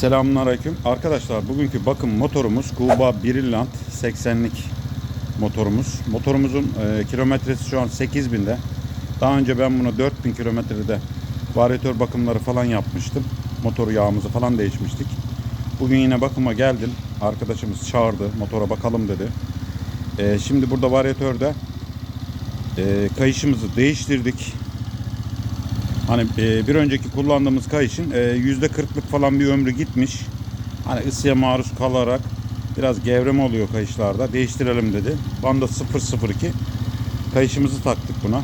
Selamünaleyküm. Arkadaşlar bugünkü bakım motorumuz Kuba Brilliant 80'lik motorumuz. Motorumuzun e, kilometresi şu an 8000'de. Daha önce ben bunu 4000 kilometrede varyatör bakımları falan yapmıştım. Motor yağımızı falan değişmiştik. Bugün yine bakıma geldim. Arkadaşımız çağırdı. Motora bakalım dedi. E, şimdi burada varyatörde e, kayışımızı değiştirdik. Hani e, bir önceki kullandığımız kayışın e, yüzde kırklık falan bir ömrü gitmiş. Hani ısıya maruz kalarak biraz gevreme oluyor kayışlarda. Değiştirelim dedi. Banda 002 kayışımızı taktık buna.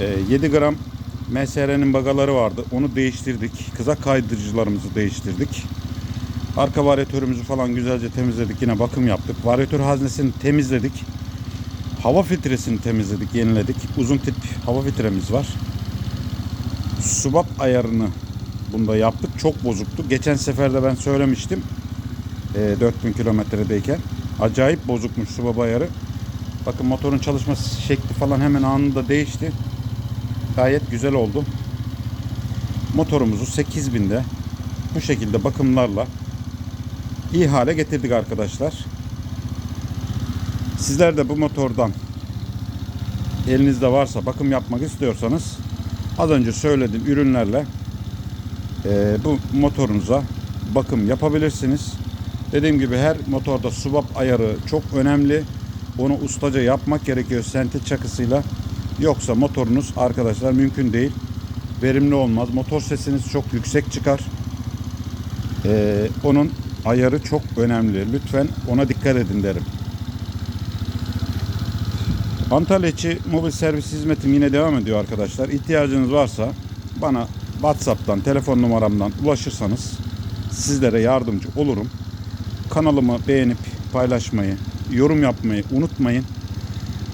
E, 7 gram MSR'nin bagaları vardı. Onu değiştirdik. Kızak kaydırıcılarımızı değiştirdik. Arka varyatörümüzü falan güzelce temizledik. Yine bakım yaptık. Varyatör haznesini temizledik. Hava filtresini temizledik, yeniledik. Uzun tip hava filtremiz var subap ayarını bunda yaptık. Çok bozuktu. Geçen sefer de ben söylemiştim. E, 4000 kilometredeyken. Acayip bozukmuş subap ayarı. Bakın motorun çalışma şekli falan hemen anında değişti. Gayet güzel oldu. Motorumuzu 8000'de bu şekilde bakımlarla iyi hale getirdik arkadaşlar. Sizler de bu motordan elinizde varsa bakım yapmak istiyorsanız az önce söylediğim ürünlerle e, bu motorunuza bakım yapabilirsiniz. Dediğim gibi her motorda subap ayarı çok önemli. Onu ustaca yapmak gerekiyor sentet çakısıyla. Yoksa motorunuz arkadaşlar mümkün değil. Verimli olmaz. Motor sesiniz çok yüksek çıkar. E, onun ayarı çok önemli. Lütfen ona dikkat edin derim. Antalya içi mobil servis hizmetim yine devam ediyor arkadaşlar. İhtiyacınız varsa bana WhatsApp'tan, telefon numaramdan ulaşırsanız sizlere yardımcı olurum. Kanalımı beğenip paylaşmayı, yorum yapmayı unutmayın.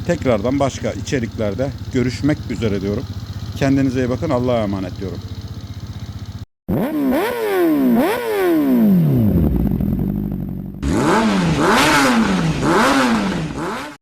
Tekrardan başka içeriklerde görüşmek üzere diyorum. Kendinize iyi bakın. Allah'a emanet diyorum.